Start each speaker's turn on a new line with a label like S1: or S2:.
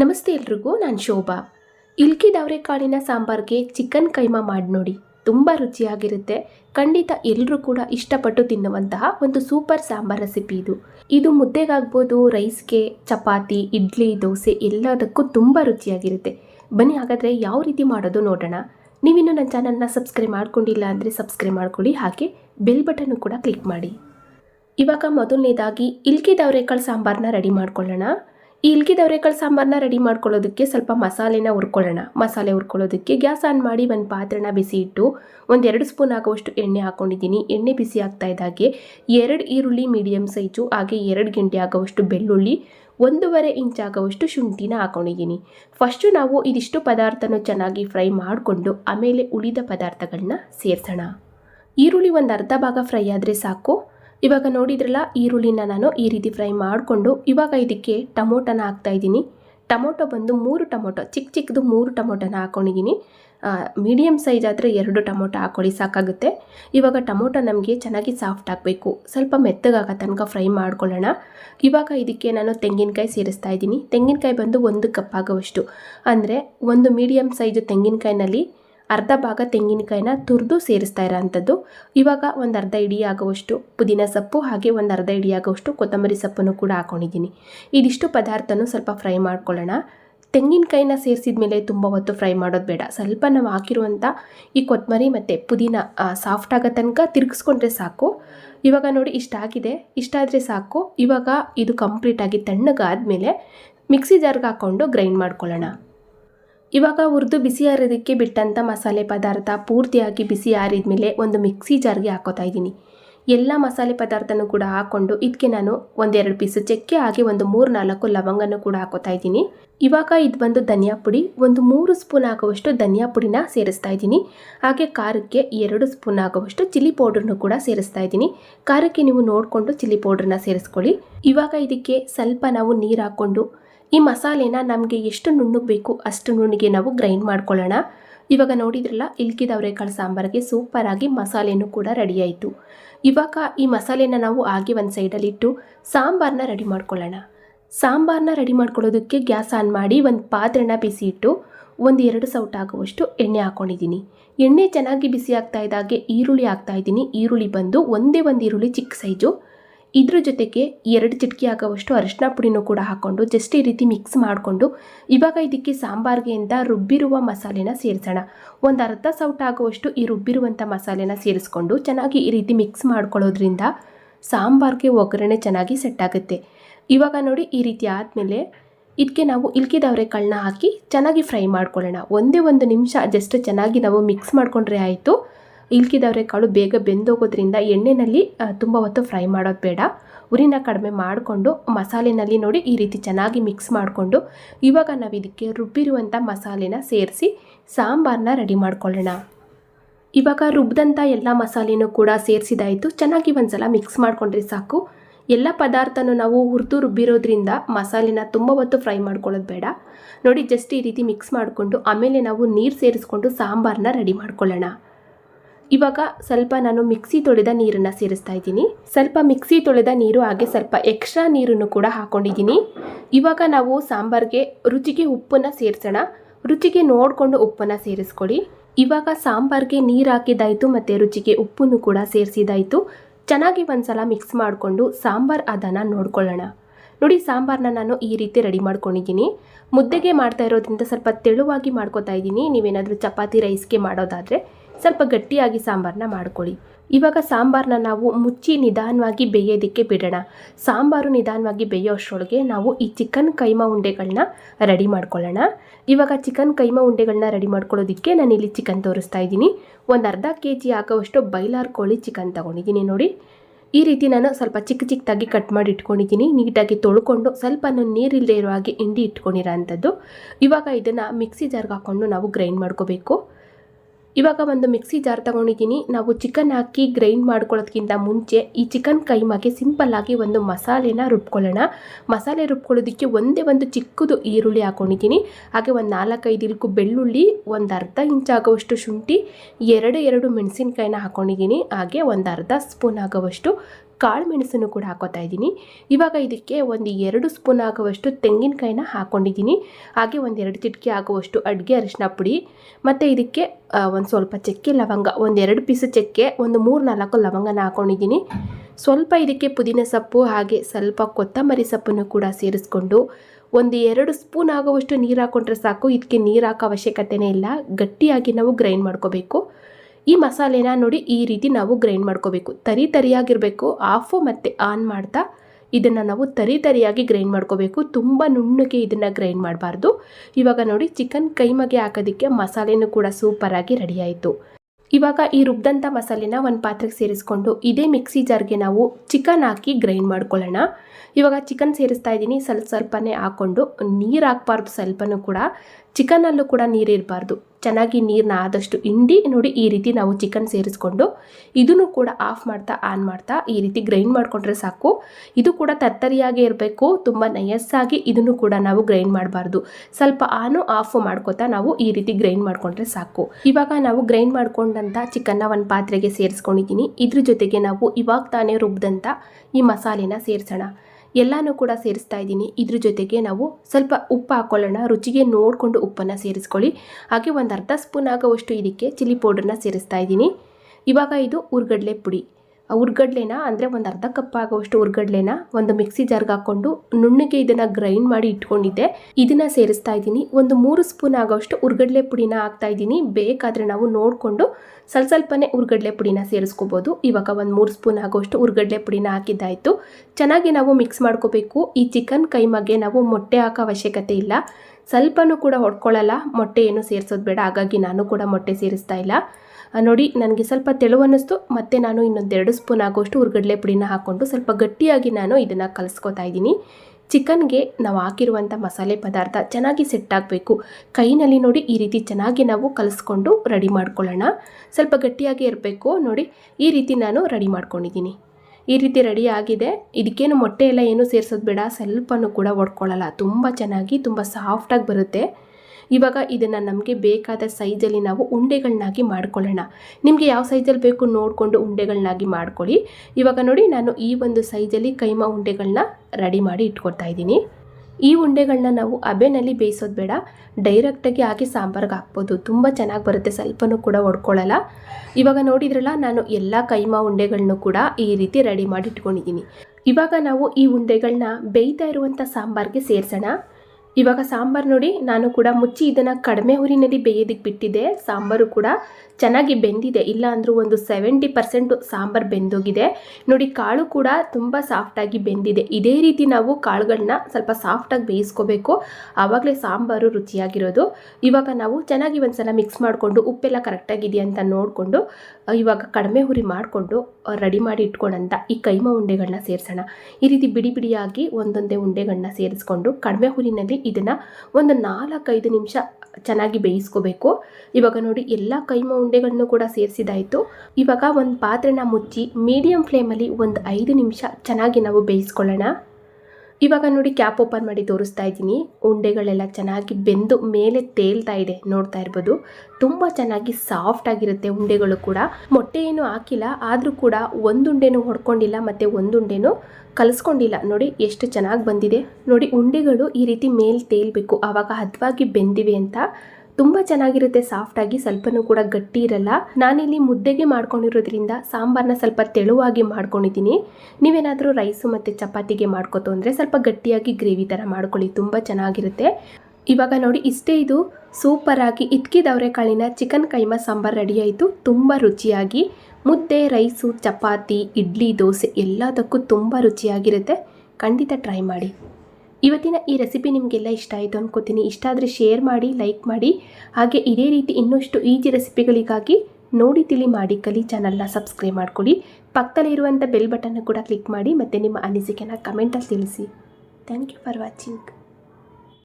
S1: ನಮಸ್ತೆ ಎಲ್ರಿಗೂ, ನಾನು ಶೋಭಾ. ಇಲ್ಕಿ ದವರೆಕಾಳಿನ ಸಾಂಬಾರ್ಗೆ ಚಿಕನ್ ಕೈಮಾ ಮಾಡಿ ನೋಡಿ. ತುಂಬ ರುಚಿಯಾಗಿರುತ್ತೆ. ಖಂಡಿತ ಎಲ್ಲರೂ ಕೂಡ ಇಷ್ಟಪಟ್ಟು ತಿನ್ನುವಂತಹ ಒಂದು ಸೂಪರ್ ಸಾಂಬಾರ್ ರೆಸಿಪಿ ಇದು. ಇದು ಮುದ್ದೆಗಾಗ್ಬೋದು, ರೈಸ್ಗೆ, ಚಪಾತಿ, ಇಡ್ಲಿ, ದೋಸೆ ಎಲ್ಲದಕ್ಕೂ ತುಂಬ ರುಚಿಯಾಗಿರುತ್ತೆ. ಬನ್ನಿ, ಹಾಗಾದರೆ ಯಾವ ರೀತಿ ಮಾಡೋದು ನೋಡೋಣ. ನೀವಿನ್ನೂ ನನ್ನ ಚಾನಲ್ನ ಸಬ್ಸ್ಕ್ರೈಬ್ ಮಾಡ್ಕೊಂಡಿಲ್ಲ ಅಂದರೆ ಸಬ್ಸ್ಕ್ರೈಬ್ ಮಾಡ್ಕೊಳ್ಳಿ, ಹಾಗೆ ಬೆಲ್ ಬಟನ್ನು ಕೂಡ ಕ್ಲಿಕ್ ಮಾಡಿ. ಇವಾಗ ಮೊದಲನೇದಾಗಿ ಇಲ್ಕಿ ದವರೆಕಾಳು ಸಾಂಬಾರನ್ನ ರೆಡಿ ಮಾಡ್ಕೊಳ್ಳೋಣ. ಈ ದವರೆಕಾಳು ಸಾಂಬಾರನ್ನ ರೆಡಿ ಮಾಡ್ಕೊಳ್ಳೋದಕ್ಕೆ ಸ್ವಲ್ಪ ಮಸಾಲೆನ ಹುರ್ಕೊಳ್ಳೋಣ. ಮಸಾಲೆ ಹುರ್ಕೊಳ್ಳೋದಕ್ಕೆ ಗ್ಯಾಸ್ ಆನ್ ಮಾಡಿ ಒಂದು ಪಾತ್ರೆನ ಬಿಸಿ ಇಟ್ಟು ಒಂದೆರಡು ಸ್ಪೂನ್ ಆಗುವಷ್ಟು ಎಣ್ಣೆ ಹಾಕ್ಕೊಂಡಿದ್ದೀನಿ ಎಣ್ಣೆ ಬಿಸಿ ಆಗ್ತಾ ಇದ್ದಾಗೆ ಎರಡು ಈರುಳ್ಳಿ ಮೀಡಿಯಮ್ ಸೈಜು ಹಾಗೆ ಎರಡು ಗಂಟೆ ಆಗುವಷ್ಟು ಬೆಳ್ಳುಳ್ಳಿ, ಒಂದೂವರೆ ಇಂಚ್ ಆಗುವಷ್ಟು ಶುಂಠಿನ ಹಾಕೊಂಡಿದ್ದೀನಿ. ಫಸ್ಟು ನಾವು ಇದಿಷ್ಟು ಪದಾರ್ಥನ ಚೆನ್ನಾಗಿ ಫ್ರೈ ಮಾಡಿಕೊಂಡು ಆಮೇಲೆ ಉಳಿದ ಪದಾರ್ಥಗಳನ್ನ ಸೇರಿಸೋಣ. ಈರುಳ್ಳಿ ಒಂದು ಅರ್ಧ ಭಾಗ ಫ್ರೈ ಆದರೆ ಸಾಕು. ಇವಾಗ ನೋಡಿದ್ರಲ್ಲ, ಈರುಳ್ಳಿನ ನಾನು ಈ ರೀತಿ ಫ್ರೈ ಮಾಡಿಕೊಂಡು ಇವಾಗ ಇದಕ್ಕೆ ಟೊಮೊಟೊನ ಹಾಕ್ತಾ ಇದ್ದೀನಿ. ಟೊಮೊಟೊ ಬಂದು ಮೂರು ಟೊಮೊಟೊ ಚಿಕ್ಕ ಚಿಕ್ಕದು ಮೂರು ಟೊಮೊಟೊನ ಹಾಕ್ಕೊಂಡಿದ್ದೀನಿ ಮೀಡಿಯಮ್ ಸೈಜ್ ಆದರೆ ಎರಡು ಟೊಮೊಟೊ ಹಾಕ್ಕೊಳ್ಳಿ ಸಾಕಾಗುತ್ತೆ. ಇವಾಗ ಟೊಮೊಟೊ ನಮಗೆ ಚೆನ್ನಾಗಿ ಸಾಫ್ಟ್ ಆಗಬೇಕು. ಸ್ವಲ್ಪ ಮೆತ್ತಗಾಗ ತನಕ ಫ್ರೈ ಮಾಡ್ಕೊಳ್ಳೋಣ. ಇವಾಗ ಇದಕ್ಕೆ ನಾನು ತೆಂಗಿನಕಾಯಿ ಸೇರಿಸ್ತಾ ಇದ್ದೀನಿ. ತೆಂಗಿನಕಾಯಿ ಬಂದು ಒಂದು ಕಪ್ ಆಗುವಷ್ಟು. ಅಂದರೆ ಒಂದು ಮೀಡಿಯಮ್ ಸೈಜು ತೆಂಗಿನಕಾಯಿನಲ್ಲಿ ಅರ್ಧ ಭಾಗ ತೆಂಗಿನಕಾಯಿನ ತುರಿದು ಸೇರಿಸ್ತಾ ಇರೋವಂಥದ್ದು ಇವಾಗ ಒಂದು ಅರ್ಧ ಇಡಿ ಆಗುವಷ್ಟು ಪುದೀನ ಸೊಪ್ಪು ಹಾಗೆ ಒಂದು ಅರ್ಧ ಇಡಿ ಆಗುವಷ್ಟು ಕೊತ್ತಂಬರಿ ಸೊಪ್ಪನ್ನು ಕೂಡ ಹಾಕ್ಕೊಂಡಿದ್ದೀನಿ ಇದಿಷ್ಟು ಪದಾರ್ಥನೂ ಸ್ವಲ್ಪ ಫ್ರೈ ಮಾಡ್ಕೊಳ್ಳೋಣ. ತೆಂಗಿನಕಾಯಿನ ಸೇರಿಸಿದ ಮೇಲೆ ತುಂಬ ಹೊತ್ತು ಫ್ರೈ ಮಾಡೋದು ಬೇಡ. ಸ್ವಲ್ಪ ನಾವು ಹಾಕಿರುವಂಥ ಈ ಕೊತ್ತಂಬರಿ ಮತ್ತು ಪುದೀನ ಸಾಫ್ಟ್ ಆಗೋ ತನಕ ತಿರುಗಿಸ್ಕೊಂಡ್ರೆ ಸಾಕು. ಇವಾಗ ನೋಡಿ ಇಷ್ಟ ಆಗಿದೆ. ಇಷ್ಟ ಆದರೆ ಸಾಕು. ಇವಾಗ ಇದು ಕಂಪ್ಲೀಟಾಗಿ ತಣ್ಣಗಾದಮೇಲೆ ಮಿಕ್ಸಿ ಜಾರ್ಗೆ ಹಾಕ್ಕೊಂಡು ಗ್ರೈಂಡ್ ಮಾಡ್ಕೊಳ್ಳೋಣ. ಇವಾಗ ಹುರಿದು ಬಿಸಿ ಆರೋದಕ್ಕೆ ಬಿಟ್ಟಂಥ ಮಸಾಲೆ ಪದಾರ್ಥ ಪೂರ್ತಿಯಾಗಿ ಬಿಸಿ ಆರಿದ ಮೇಲೆ ಒಂದು ಮಿಕ್ಸಿ ಜಾರ್ಗೆ ಹಾಕೋತಾ ಇದ್ದೀನಿ. ಎಲ್ಲ ಮಸಾಲೆ ಪದಾರ್ಥನೂ ಕೂಡ ಹಾಕ್ಕೊಂಡು ಇದಕ್ಕೆ ನಾನು ಒಂದೆರಡು ಪೀಸು ಚಕ್ಕೆ, ಹಾಗೆ ಒಂದು ಮೂರು ನಾಲ್ಕು ಲವಂಗನೂ ಕೂಡ ಹಾಕೋತಾ ಇದ್ದೀನಿ. ಇವಾಗ ಇದು ಬಂದು ಧನಿಯಾ ಪುಡಿ, ಒಂದು ಮೂರು ಸ್ಪೂನ್ ಆಗುವಷ್ಟು ಧನಿಯಾ ಪುಡಿನ ಸೇರಿಸ್ತಾ ಇದ್ದೀನಿ. ಹಾಗೆ ಖಾರಕ್ಕೆ ಎರಡು ಸ್ಪೂನ್ ಆಗುವಷ್ಟು ಚಿಲ್ಲಿ ಪೌಡ್ರನ್ನು ಕೂಡ ಸೇರಿಸ್ತಾ ಇದ್ದೀನಿ. ಖಾರಕ್ಕೆ ನೀವು ನೋಡಿಕೊಂಡು ಚಿಲ್ಲಿ ಪೌಡ್ರನ್ನ ಸೇರಿಸ್ಕೊಳ್ಳಿ. ಇವಾಗ ಇದಕ್ಕೆ ಸ್ವಲ್ಪ ನಾವು ನೀರು ಹಾಕ್ಕೊಂಡು ಈ ಮಸಾಲೆನ ನಮಗೆ ಎಷ್ಟು ನುಣ್ಣಗೆ ಬೇಕು ಅಷ್ಟು ನುಣ್ಣಗೆ ನಾವು ಗ್ರೈಂಡ್ ಮಾಡ್ಕೊಳ್ಳೋಣ. ಇವಾಗ ನೋಡಿದ್ರಲ್ಲ ಇಲ್ಕಿದ ಅವರೆಕಾಳು ಸಾಂಬಾರಿಗೆ ಸೂಪರಾಗಿ ಮಸಾಲೆನೂ ಕೂಡ ರೆಡಿ ಆಯಿತು. ಇವಾಗ ಈ ಮಸಾಲೆನ ನಾವು ಹಾಗೆ ಒಂದು ಸೈಡಲ್ಲಿಟ್ಟು ಸಾಂಬಾರನ್ನ ರೆಡಿ ಮಾಡ್ಕೊಳ್ಳೋಣ. ಸಾಂಬಾರನ್ನ ರೆಡಿ ಮಾಡ್ಕೊಳ್ಳೋದಕ್ಕೆ ಗ್ಯಾಸ್ ಆನ್ ಮಾಡಿ ಒಂದು ಪಾತ್ರೆನ ಬಿಸಿ ಇಟ್ಟು ಒಂದು ಎರಡು ಸೌಟ್ ಆಗುವಷ್ಟು ಎಣ್ಣೆ ಹಾಕ್ಕೊಂಡಿದ್ದೀನಿ ಎಣ್ಣೆ ಚೆನ್ನಾಗಿ ಬಿಸಿ ಆಗ್ತಾ ಇದ್ದಾಗೆ ಈರುಳ್ಳಿ ಹಾಕ್ತಾ ಇದ್ದೀನಿ. ಈರುಳ್ಳಿ ಬಂದು ಒಂದೇ ಒಂದು ಈರುಳ್ಳಿ ಚಿಕ್ಕ ಸೈಜು. ಇದ್ರ ಜೊತೆಗೆ ಎರಡು ಚಿಟಕಿ ಆಗೋವಷ್ಟು ಅರಿಶಿನ ಪುಡಿನೂ ಕೂಡ ಹಾಕ್ಕೊಂಡು ಜಸ್ಟ್ ಈ ರೀತಿ ಮಿಕ್ಸ್ ಮಾಡಿಕೊಂಡು ಇವಾಗ ಇದಕ್ಕೆ ಸಾಂಬಾರ್ಗೆ ಅಂತ ರುಬ್ಬಿರುವ ಮಸಾಲೆನ ಸೇರಿಸೋಣ. ಒಂದು ಅರ್ಧ ಸೌಟ್ ಆಗುವಷ್ಟು ಈ ರುಬ್ಬಿರುವಂಥ ಮಸಾಲೆನ ಸೇರಿಸ್ಕೊಂಡು ಚೆನ್ನಾಗಿ ಈ ರೀತಿ ಮಿಕ್ಸ್ ಮಾಡ್ಕೊಳ್ಳೋದ್ರಿಂದ ಸಾಂಬಾರ್ಗೆ ಒಗ್ಗರಣೆ ಚೆನ್ನಾಗಿ ಸೆಟ್ ಆಗುತ್ತೆ. ಇವಾಗ ನೋಡಿ ಈ ರೀತಿ ಆದಮೇಲೆ ಇದಕ್ಕೆ ನಾವು ಇಲ್ಕಿದ ಅವರೆಕಾಳನ್ನ ಹಾಕಿ ಚೆನ್ನಾಗಿ ಫ್ರೈ ಮಾಡ್ಕೊಳ್ಳೋಣ. ಒಂದೇ ಒಂದು ನಿಮಿಷ ಜಸ್ಟ್ ಚೆನ್ನಾಗಿ ನಾವು ಮಿಕ್ಸ್ ಮಾಡಿಕೊಂಡ್ರೆ ಆಯಿತು. ಇಲ್ಕಿದವರೆ ಕಾಳು ಬೇಗ ಬೆಂದೋಗೋದ್ರಿಂದ ಎಣ್ಣೆಯಲ್ಲಿ ತುಂಬ ಹೊತ್ತು ಫ್ರೈ ಮಾಡೋದು ಬೇಡ. ಉರಿನ ಕಡಿಮೆ ಮಾಡಿಕೊಂಡು ಮಸಾಲೆನಲ್ಲಿ ನೋಡಿ ಈ ರೀತಿ ಚೆನ್ನಾಗಿ ಮಿಕ್ಸ್ ಮಾಡಿಕೊಂಡು ಇವಾಗ ನಾವು ಇದಕ್ಕೆ ರುಬ್ಬಿರುವಂಥ ಮಸಾಲೆನ ಸೇರಿಸಿ ಸಾಂಬಾರನ್ನ ರೆಡಿ ಮಾಡ್ಕೊಳ್ಳೋಣ. ಇವಾಗ ರುಬ್ಬಿದಂಥ ಎಲ್ಲ ಮಸಾಲೆನೂ ಕೂಡ ಸೇರಿಸಿದಾಯಿತು. ಚೆನ್ನಾಗಿ ಒಂದ್ಸಲ ಮಿಕ್ಸ್ ಮಾಡಿಕೊಂಡ್ರೆ ಸಾಕು. ಎಲ್ಲ ಪದಾರ್ಥನೂ ನಾವು ಹುರಿದು ರುಬ್ಬಿರೋದ್ರಿಂದ ಮಸಾಲೆನ ತುಂಬ ಹೊತ್ತು ಫ್ರೈ ಮಾಡ್ಕೊಳ್ಳೋದು ಬೇಡ. ನೋಡಿ ಜಸ್ಟ್ ಈ ರೀತಿ ಮಿಕ್ಸ್ ಮಾಡಿಕೊಂಡು ಆಮೇಲೆ ನಾವು ನೀರು ಸೇರಿಸ್ಕೊಂಡು ಸಾಂಬಾರನ್ನ ರೆಡಿ ಮಾಡ್ಕೊಳ್ಳೋಣ. ಇವಾಗ ಸ್ವಲ್ಪ ನಾನು ಮಿಕ್ಸಿ ತೊಳೆದ ನೀರನ್ನು ಸೇರಿಸ್ತಾ ಇದ್ದೀನಿ. ಸ್ವಲ್ಪ ಮಿಕ್ಸಿ ತೊಳೆದ ನೀರು, ಹಾಗೆ ಸ್ವಲ್ಪ ಎಕ್ಸ್ಟ್ರಾ ನೀರನ್ನು ಕೂಡ ಹಾಕೊಂಡಿದ್ದೀನಿ. ಇವಾಗ ನಾವು ಸಾಂಬಾರ್ಗೆ ರುಚಿಗೆ ಉಪ್ಪನ್ನು ಸೇರಿಸೋಣ. ರುಚಿಗೆ ನೋಡಿಕೊಂಡು ಉಪ್ಪನ್ನು ಸೇರಿಸ್ಕೊಳ್ಳಿ. ಇವಾಗ ಸಾಂಬಾರ್ಗೆ ನೀರು ಹಾಕಿದ್ದಾಯಿತು ಮತ್ತು ರುಚಿಗೆ ಉಪ್ಪನ್ನು ಕೂಡ ಸೇರಿಸಿದಾಯಿತು ಚೆನ್ನಾಗಿ ಒಂದ್ಸಲ ಮಿಕ್ಸ್ ಮಾಡಿಕೊಂಡು ಸಾಂಬಾರ್ ಅದನ್ನು ನೋಡ್ಕೊಳ್ಳೋಣ. ನೋಡಿ ಸಾಂಬಾರನ್ನ ನಾನು ಈ ರೀತಿ ರೆಡಿ ಮಾಡ್ಕೊಂಡಿದ್ದೀನಿ. ಮುದ್ದೆಗೆ ಮಾಡ್ತಾ ಇರೋದ್ರಿಂದ ಸ್ವಲ್ಪ ತೆಳುವಾಗಿ ಮಾಡ್ಕೋತಾ ಇದ್ದೀನಿ. ನೀವೇನಾದರೂ ಚಪಾತಿ, ರೈಸ್ಗೆ ಮಾಡೋದಾದರೆ. ಸ್ವಲ್ಪ ಗಟ್ಟಿಯಾಗಿ ಸಾಂಬಾರನ್ನ ಮಾಡ್ಕೊಳ್ಳಿ. ಇವಾಗ ಸಾಂಬಾರನ್ನ ನಾವು ಮುಚ್ಚಿ ನಿಧಾನವಾಗಿ ಬೇಯೋದಕ್ಕೆ ಬಿಡೋಣ. ಸಾಂಬಾರು ನಿಧಾನವಾಗಿ ಬೇಯೋ ಅಷ್ಟರೊಳಗೆ ನಾವು ಈ ಚಿಕನ್ ಕೈಮಾ ಉಂಡೆಗಳನ್ನ ರೆಡಿ ಮಾಡ್ಕೊಳ್ಳೋಣ. ಇವಾಗ ಚಿಕನ್ ಕೈಮಾ ಉಂಡೆಗಳನ್ನ ರೆಡಿ ಮಾಡ್ಕೊಳ್ಳೋದಕ್ಕೆ ನಾನು ಇಲ್ಲಿ ಚಿಕನ್ ತೋರಿಸ್ತಾ ಇದ್ದೀನಿ. ಒಂದು ಅರ್ಧ ಕೆ ಜಿ ಆಗೋವಷ್ಟು ಬೈಲಾರ್ ಕೋಳಿ ಚಿಕನ್ ತೊಗೊಂಡಿದ್ದೀನಿ ನೋಡಿ. ಈ ರೀತಿ ನಾನು ಸ್ವಲ್ಪ ಚಿಕ್ಕ ಚಿಕ್ಕದಾಗಿ ಕಟ್ ಮಾಡಿ ಇಟ್ಕೊಂಡಿದ್ದೀನಿ. ನೀಟಾಗಿ ತೊಳ್ಕೊಂಡು ಸ್ವಲ್ಪ ನೀರಿಲ್ಲದೆ ಇರೋ ಹಾಗೆ ಹಿಂಡಿ ಇಟ್ಕೊಂಡಿರೋ ಅಂಥದ್ದು ಇವಾಗ ಇದನ್ನು ಮಿಕ್ಸಿ ಜಾರ್ಗೆ ಹಾಕ್ಕೊಂಡು ನಾವು ಗ್ರೈಂಡ್ ಮಾಡ್ಕೋಬೇಕು. ಇವಾಗ ಒಂದು ಮಿಕ್ಸಿ ಜಾರ್ ತಗೊಂಡಿದ್ದೀನಿ. ನಾವು ಚಿಕನ್ ಹಾಕಿ ಗ್ರೈಂಡ್ ಮಾಡ್ಕೊಳ್ಳೋದಕ್ಕಿಂತ ಮುಂಚೆ ಈ ಚಿಕನ್ ಕೈಮಾಗೆ ಸಿಂಪಲ್ಲಾಗಿ ಒಂದು ಮಸಾಲೆನ ರುಬ್ಕೊಳ್ಳೋಣ. ಮಸಾಲೆ ರುಬ್ಕೊಳ್ಳೋದಕ್ಕೆ ಒಂದೇ ಒಂದು ಚಿಕ್ಕದು ಈರುಳ್ಳಿ ಹಾಕೊಂಡಿದ್ದೀನಿ. ಹಾಗೆ ಒಂದು ನಾಲ್ಕೈದು ಇಲ್ಕು ಬೆಳ್ಳುಳ್ಳಿ, ಒಂದು ಅರ್ಧ ಇಂಚ್ ಆಗುವಷ್ಟು ಶುಂಠಿ, ಎರಡು ಎರಡು ಮೆಣಸಿನ್ಕಾಯಿನ ಹಾಕೊಂಡಿದ್ದೀನಿ. ಹಾಗೆ ಒಂದು ಅರ್ಧ ಸ್ಪೂನ್ ಆಗುವಷ್ಟು ಕಾಳು ಮೆಣಸನ್ನು ಕೂಡ ಹಾಕೋತಾ ಇದ್ದೀನಿ. ಇವಾಗ ಇದಕ್ಕೆ ಒಂದು ಎರಡು ಸ್ಪೂನ್ ಆಗುವಷ್ಟು ತೆಂಗಿನಕಾಯಿನ ಹಾಕ್ಕೊಂಡಿದ್ದೀನಿ ಹಾಗೆ ಒಂದೆರಡು ಚಿಟಿಕೆ ಆಗುವಷ್ಟು ಅಡುಗೆ ಅರಿಶಿನ ಪುಡಿ. ಮತ್ತು ಇದಕ್ಕೆ ಒಂದು ಸ್ವಲ್ಪ ಚಕ್ಕೆ ಲವಂಗ ಒಂದೆರಡು ಪೀಸು ಚಕ್ಕೆ, ಒಂದು ಮೂರು ನಾಲ್ಕು ಲವಂಗನ ಹಾಕ್ಕೊಂಡಿದ್ದೀನಿ ಸ್ವಲ್ಪ ಇದಕ್ಕೆ ಪುದೀನ ಸೊಪ್ಪು ಹಾಗೆ ಸ್ವಲ್ಪ ಕೊತ್ತಂಬರಿ ಸೊಪ್ಪನ್ನು ಕೂಡ ಸೇರಿಸ್ಕೊಂಡು ಒಂದು ಎರಡು ಸ್ಪೂನ್ ಆಗುವಷ್ಟು ನೀರು ಹಾಕ್ಕೊಂಡ್ರೆ ಸಾಕು. ಇದಕ್ಕೆ ನೀರು ಹಾಕೋ ಅವಶ್ಯಕತೆನೇ ಇಲ್ಲ. ಗಟ್ಟಿಯಾಗಿ ನಾವು ಗ್ರೈಂಡ್ ಮಾಡ್ಕೋಬೇಕು. ಈ ಮಸಾಲೆನ ನೋಡಿ ಈ ರೀತಿ ನಾವು ಗ್ರೈಂಡ್ ಮಾಡ್ಕೋಬೇಕು. ತರಿ ತರಿಯಾಗಿರಬೇಕು ಆಫು ಮತ್ತು ಆನ್ ಮಾಡ್ತಾ ಇದನ್ನು ನಾವು ತರಿ ತರಿಯಾಗಿ ಗ್ರೈಂಡ್ ಮಾಡ್ಕೋಬೇಕು. ತುಂಬ ನುಣ್ಣಗೆ ಇದನ್ನು ಗ್ರೈಂಡ್ ಮಾಡಬಾರ್ದು. ಇವಾಗ ನೋಡಿ ಚಿಕನ್ ಕೈಮಗೆ ಹಾಕೋದಕ್ಕೆ ಮಸಾಲೆನೂ ಕೂಡ ಸೂಪರಾಗಿ ರೆಡಿ ಆಯಿತು. ಇವಾಗ ಈ ರುಬ್ದಂಥ ಮಸಾಲೆನ ಒಂದು ಪಾತ್ರೆಗೆ ಸೇರಿಸ್ಕೊಂಡು ಇದೇ ಮಿಕ್ಸಿ ಜಾರ್ಗೆ ನಾವು ಚಿಕನ್ ಹಾಕಿ ಗ್ರೈಂಡ್ ಮಾಡ್ಕೊಳ್ಳೋಣ. ಇವಾಗ ಚಿಕನ್ ಸೇರಿಸ್ತಾ ಇದ್ದೀನಿ. ಸ್ವಲ್ಪ ಸ್ವಲ್ಪನೇ ಹಾಕ್ಕೊಂಡು ನೀರು ಹಾಕ್ಬಾರ್ದು. ಸ್ವಲ್ಪನೂ ಕೂಡ ಚಿಕನಲ್ಲೂ ಕೂಡ ನೀರು ಇರಬಾರ್ದು. ಚೆನ್ನಾಗಿ ನೀರನ್ನ ಆದಷ್ಟು ಹಿಂಡಿ ನೋಡಿ ಈ ರೀತಿ ನಾವು ಚಿಕನ್ ಸೇರಿಸ್ಕೊಂಡು ಇದನ್ನು ಕೂಡ ಆಫ್ ಮಾಡ್ತಾ ಆನ್ ಮಾಡ್ತಾ ಈ ರೀತಿ ಗ್ರೈಂಡ್ ಮಾಡಿಕೊಂಡ್ರೆ ಸಾಕು. ಇದು ಕೂಡ ತರ್ತರಿಯಾಗೇ ಇರಬೇಕು, ತುಂಬ ನಯಸ್ಸಾಗಿ ಇದನ್ನು ಕೂಡ ನಾವು ಗ್ರೈಂಡ್ ಮಾಡಬಾರ್ದು. ಸ್ವಲ್ಪ ಆನು ಆಫ್ ಮಾಡ್ಕೋತಾ ನಾವು ಈ ರೀತಿ ಗ್ರೈಂಡ್ ಮಾಡಿಕೊಂಡ್ರೆ ಸಾಕು. ಇವಾಗ ನಾವು ಗ್ರೈಂಡ್ ಮಾಡ್ಕೊಂಡಂಥ ಚಿಕನ್ನ ಒಂದು ಪಾತ್ರೆಗೆ ಸೇರಿಸ್ಕೊಂಡಿದ್ದೀನಿ. ಇದ್ರ ಜೊತೆಗೆ ನಾವು ಇವಾಗ ತಾನೇ ರುಬ್ದಂಥ ಈ ಮಸಾಲೆನ ಸೇರಿಸೋಣ. ಎಲ್ಲನೂ ಕೂಡ ಸೇರಿಸ್ತಾ ಇದ್ದೀನಿ. ಇದ್ರ ಜೊತೆಗೆ ನಾವು ಸ್ವಲ್ಪ ಉಪ್ಪು ಹಾಕ್ಕೊಳ್ಳೋಣ ರುಚಿಗೆ ನೋಡಿಕೊಂಡು ಉಪ್ಪನ್ನು ಸೇರಿಸ್ಕೊಳ್ಳಿ. ಹಾಗೆ ಒಂದು ಅರ್ಧ ಸ್ಪೂನ್ ಆಗೋವಷ್ಟು ಇದಕ್ಕೆ ಚಿಲ್ಲಿ ಪೌಡ್ರನ್ನ ಸೇರಿಸ್ತಾ ಇದ್ದೀನಿ. ಇವಾಗ ಇದು ಉರ್ಗಡ್ಲೆ ಪುಡಿ. ಆ ಉರ್ಗಡ್ಲೆನ ಅಂದರೆ ಒಂದು ಅರ್ಧ ಕಪ್ ಆಗೋವಷ್ಟು ಉರ್ಗಡ್ಲೆನ ಒಂದು ಮಿಕ್ಸಿ ಜಾರ್ಗೆ ಹಾಕ್ಕೊಂಡು ನುಣ್ಣಗೆ ಇದನ್ನು ಗ್ರೈಂಡ್ ಮಾಡಿ ಇಟ್ಕೊಂಡಿದ್ದೆ. ಇದನ್ನು ಸೇರಿಸ್ತಾ ಇದ್ದೀನಿ. ಒಂದು ಮೂರು ಸ್ಪೂನ್ ಆಗೋಷ್ಟು ಉರ್ಗಡ್ಲೆ ಪುಡಿನ ಹಾಕ್ತಾ ಇದ್ದೀನಿ. ಬೇಕಾದರೆ ನಾವು ನೋಡಿಕೊಂಡು ಸ್ವಲ್ಪ ಸ್ವಲ್ಪನೇ ಉರ್ಗಡ್ಲೆ ಪುಡಿನ ಸೇರಿಸ್ಕೋಬೋದು. ಇವಾಗ ಒಂದು ಮೂರು ಸ್ಪೂನ್ ಆಗೋಷ್ಟು ಉರ್ಗಡ್ಲೆ ಪುಡಿನ ಹಾಕಿದ್ದಾಯಿತು. ಚೆನ್ನಾಗಿ ನಾವು ಮಿಕ್ಸ್ ಮಾಡ್ಕೋಬೇಕು. ಈ ಚಿಕನ್ ಕೈಮಗೆ ನಾವು ಮೊಟ್ಟೆ ಹಾಕೋ ಅವಶ್ಯಕತೆ ಇಲ್ಲ. ಸ್ವಲ್ಪನೂ ಕೂಡ ಹೊಡ್ಕೊಳ್ಳಲ್ಲ ಮೊಟ್ಟೆ ಏನು ಸೇರಿಸೋದು ಬೇಡ. ಹಾಗಾಗಿ ನಾನು ಕೂಡ ಮೊಟ್ಟೆ ಸೇರಿಸ್ತಾ ಇಲ್ಲ. ನೋಡಿ, ನನಗೆ ಸ್ವಲ್ಪ ತೆಳು ಅನ್ನಿಸ್ತು. ಮತ್ತು ನಾನು ಇನ್ನೊಂದೆರಡು ಸ್ಪೂನ್ ಆಗೋಷ್ಟು ಉರ್ಗಡ್ಲೆ ಪುಡಿನ ಹಾಕ್ಕೊಂಡು ಸ್ವಲ್ಪ ಗಟ್ಟಿಯಾಗಿ ನಾನು ಇದನ್ನು ಕಲಿಸ್ಕೊತಾ ಇದ್ದೀನಿ. ಚಿಕನ್ಗೆ ನಾವು ಹಾಕಿರುವಂಥ ಮಸಾಲೆ ಪದಾರ್ಥ ಚೆನ್ನಾಗಿ ಸೆಟ್ ಆಗಬೇಕು. ಕೈನಲ್ಲಿ ನೋಡಿ ಈ ರೀತಿ ಚೆನ್ನಾಗಿ ನಾವು ಕಲಿಸ್ಕೊಂಡು ರೆಡಿ ಮಾಡ್ಕೊಳ್ಳೋಣ. ಸ್ವಲ್ಪ ಗಟ್ಟಿಯಾಗಿ ಇರಬೇಕು. ನೋಡಿ, ಈ ರೀತಿ ನಾನು ರೆಡಿ ಮಾಡ್ಕೊಂಡಿದ್ದೀನಿ. ಈ ರೀತಿ ರೆಡಿ ಆಗಿದೆ. ಇದಕ್ಕೇನು ಮೊಟ್ಟೆ ಎಲ್ಲ ಏನು ಸೇರಿಸೋದು ಬೇಡ. ಸ್ವಲ್ಪನೂ ಕೂಡ ಒಡ್ಕೊಳ್ಳಲ್ಲ. ತುಂಬ ಚೆನ್ನಾಗಿ, ತುಂಬ ಸಾಫ್ಟಾಗಿ ಬರುತ್ತೆ. ಇವಾಗ ಇದನ್ನು ನಮಗೆ ಬೇಕಾದ ಸೈಜಲ್ಲಿ ನಾವು ಉಂಡೆಗಳನ್ನಾಗಿ ಮಾಡ್ಕೊಳ್ಳೋಣ. ನಿಮಗೆ ಯಾವ ಸೈಜಲ್ಲಿ ಬೇಕು ನೋಡಿಕೊಂಡು ಉಂಡೆಗಳನ್ನಾಗಿ ಮಾಡ್ಕೊಳ್ಳಿ. ಇವಾಗ ನೋಡಿ ನಾನು ಈ ಒಂದು ಸೈಜಲ್ಲಿ ಕೈಮಾ ಉಂಡೆಗಳನ್ನ ರೆಡಿ ಮಾಡಿ ಇಟ್ಕೊಳ್ತಾ ಇದ್ದೀನಿ. ಈ ಉಂಡೆಗಳನ್ನ ನಾವು ಅಬೆನಲ್ಲಿ ಬೇಯಿಸೋದು ಬೇಡ. ಡೈರೆಕ್ಟಾಗಿ ಹಾಕಿ ಸಾಂಬಾರ್ಗೆ ಹಾಕ್ಬೋದು. ತುಂಬ ಚೆನ್ನಾಗಿ ಬರುತ್ತೆ. ಸ್ವಲ್ಪನೂ ಕೂಡ ಒಡ್ಕೊಳ್ಳಲ್ಲ ಇವಾಗ ನೋಡಿದ್ರಲ್ಲ, ನಾನು ಎಲ್ಲ ಕೈಮಾ ಉಂಡೆಗಳನ್ನು ಕೂಡ ಈ ರೀತಿ ರೆಡಿ ಮಾಡಿ ಇಟ್ಕೊಂಡಿದ್ದೀನಿ ಇವಾಗ ನಾವು ಈ ಉಂಡೆಗಳನ್ನ ಬೇಯ್ತಾ ಇರುವಂಥ ಸಾಂಬಾರ್ಗೆ ಸೇರಿಸೋಣ. ಇವಾಗ ಸಾಂಬಾರು ನೋಡಿ ನಾನು ಕೂಡ ಮುಚ್ಚಿ ಇದನ್ನು ಕಡಿಮೆ ಹುರಿನಲ್ಲಿ ಬೇಯೋದಕ್ಕೆ ಬಿಟ್ಟಿದ್ದೆ. ಸಾಂಬಾರು ಕೂಡ ಚೆನ್ನಾಗಿ ಬೆಂದಿದೆ. ಇಲ್ಲ ಅಂದರೂ ಒಂದು ಸೆವೆಂಟಿ ಪರ್ಸೆಂಟು ಸಾಂಬಾರು ಬೆಂದೋಗಿದೆ. ನೋಡಿ ಕಾಳು ಕೂಡ ತುಂಬ ಸಾಫ್ಟಾಗಿ ಬೆಂದಿದೆ. ಇದೇ ರೀತಿ ನಾವು ಕಾಳುಗಳನ್ನ ಸ್ವಲ್ಪ ಸಾಫ್ಟಾಗಿ ಬೇಯಿಸ್ಕೋಬೇಕು. ಆವಾಗಲೇ ಸಾಂಬಾರು ರುಚಿಯಾಗಿರೋದು. ಇವಾಗ ನಾವು ಚೆನ್ನಾಗಿ ಒಂದ್ಸಲ ಮಿಕ್ಸ್ ಮಾಡಿಕೊಂಡು ಉಪ್ಪೆಲ್ಲ ಕರೆಕ್ಟಾಗಿದೆಯಾ ಅಂತ ನೋಡಿಕೊಂಡು ಇವಾಗ ಕಡಿಮೆ ಹುರಿ ಮಾಡಿಕೊಂಡು ರೆಡಿ ಮಾಡಿ ಇಟ್ಕೊಂಡಂತ ಈ ಕೈಮ ಉಂಡೆಗಳನ್ನ ಸೇರಿಸೋಣ. ಈ ರೀತಿ ಬಿಡಿ ಬಿಡಿಯಾಗಿ ಒಂದೊಂದೇ ಉಂಡೆಗಳನ್ನ ಸೇರಿಸ್ಕೊಂಡು ಕಡಿಮೆ ಹುರಿನಲ್ಲಿ ಇದನ್ನು ಒಂದು ನಾಲ್ಕೈದು ನಿಮಿಷ ಚೆನ್ನಾಗಿ ಬೇಯಿಸ್ಕೋಬೇಕು. ಇವಾಗ ನೋಡಿ ಎಲ್ಲ ಕೈಮಾ ಉಂಡೆಗಳನ್ನು ಕೂಡ ಸೇರಿಸಿದಾಯಿತು. ಇವಾಗ ಒಂದು ಪಾತ್ರೆನ ಮುಚ್ಚಿ ಮೀಡಿಯಮ್ ಫ್ಲೇಮಲ್ಲಿ ಒಂದು ಐದು ನಿಮಿಷ ಚೆನ್ನಾಗಿ ನಾವು ಬೇಯಿಸ್ಕೊಳ್ಳೋಣ. ಇವಾಗ ನೋಡಿ ಕ್ಯಾಪ್ ಓಪನ್ ಮಾಡಿ ತೋರಿಸ್ತಾ ಇದ್ದೀನಿ. ಉಂಡೆಗಳೆಲ್ಲ ಚೆನ್ನಾಗಿ ಬೆಂದು ಮೇಲೆ ತೇಲ್ತಾ ಇದೆ, ನೋಡ್ತಾ ಇರ್ಬೋದು. ತುಂಬ ಚೆನ್ನಾಗಿ ಸಾಫ್ಟ್ ಆಗಿರುತ್ತೆ ಉಂಡೆಗಳು ಕೂಡ. ಮೊಟ್ಟೆ ಏನು ಹಾಕಿಲ್ಲ, ಆದರೂ ಕೂಡ ಒಂದುಂಡೆನೂ ಹೊಡ್ಕೊಂಡಿಲ್ಲ, ಮತ್ತು ಒಂದುಂಡೆನೂ ಕಲಿಸ್ಕೊಂಡಿಲ್ಲ. ನೋಡಿ ಎಷ್ಟು ಚೆನ್ನಾಗಿ ಬಂದಿದೆ. ನೋಡಿ ಉಂಡೆಗಳು ಈ ರೀತಿ ಮೇಲೆ ತೇಲ್ಬೇಕು, ಆವಾಗ ಹದವಾಗಿ ಬೆಂದಿವೆ ಅಂತ ತುಂಬ ಚೆನ್ನಾಗಿರುತ್ತೆ, ಸಾಫ್ಟಾಗಿ, ಸ್ವಲ್ಪನೂ ಕೂಡ ಗಟ್ಟಿ ಇರಲ್ಲ. ನಾನಿಲ್ಲಿ ಮುದ್ದೆಗೆ ಮಾಡ್ಕೊಂಡಿರೋದ್ರಿಂದ ಸಾಂಬಾರ್ನ ಸ್ವಲ್ಪ ತೆಳುವಾಗಿ ಮಾಡ್ಕೊಂಡಿದ್ದೀನಿ. ನೀವೇನಾದರೂ ರೈಸು ಮತ್ತು ಚಪಾತಿಗೆ ಮಾಡ್ಕೋತು ಅಂದರೆ ಸ್ವಲ್ಪ ಗಟ್ಟಿಯಾಗಿ ಗ್ರೇವಿ ಥರ ಮಾಡ್ಕೊಳ್ಳಿ, ತುಂಬ ಚೆನ್ನಾಗಿರುತ್ತೆ. ಇವಾಗ ನೋಡಿ, ಇಷ್ಟೇ ಇದು ಸೂಪರಾಗಿ ಇಟ್ಕಿದ ಕಾಳಿನ ಚಿಕನ್ ಕೈಮ ಸಾಂಬಾರು ರೆಡಿ ಆಯಿತು, ತುಂಬ ರುಚಿಯಾಗಿ. ಮುದ್ದೆ, ರೈಸು, ಚಪಾತಿ, ಇಡ್ಲಿ, ದೋಸೆ ಎಲ್ಲದಕ್ಕೂ ತುಂಬ ರುಚಿಯಾಗಿರುತ್ತೆ. ಖಂಡಿತ ಟ್ರೈ ಮಾಡಿ. ಇವತ್ತಿನ ಈ ರೆಸಿಪಿ ನಿಮಗೆಲ್ಲ ಇಷ್ಟ ಆಯಿತು ಅಂದ್ಕೋತೀನಿ ಇಷ್ಟ ಆದರೆ ಶೇರ್ ಮಾಡಿ ಲೈಕ್ ಮಾಡಿ. ಹಾಗೆ ಇದೇ ರೀತಿ ಇನ್ನಷ್ಟು ಈಜಿ ರೆಸಿಪಿಗಳಿಗಾಗಿ ನೋಡಿ, ತಿಳಿ ಮಾಡಿ ಕಲಿ ಚಾನಲ್ನ ಸಬ್ಸ್ಕ್ರೈಬ್ ಮಾಡ್ಕೊಳ್ಳಿ. ಪಕ್ಕದಲ್ಲಿರುವಂಥ ಬೆಲ್ ಬಟನ್ನ ಕೂಡ ಕ್ಲಿಕ್ ಮಾಡಿ ಮತ್ತು ನಿಮ್ಮ ಅನಿಸಿಕೆನ ಕಮೆಂಟಲ್ಲಿ ತಿಳಿಸಿ. Thank you for watching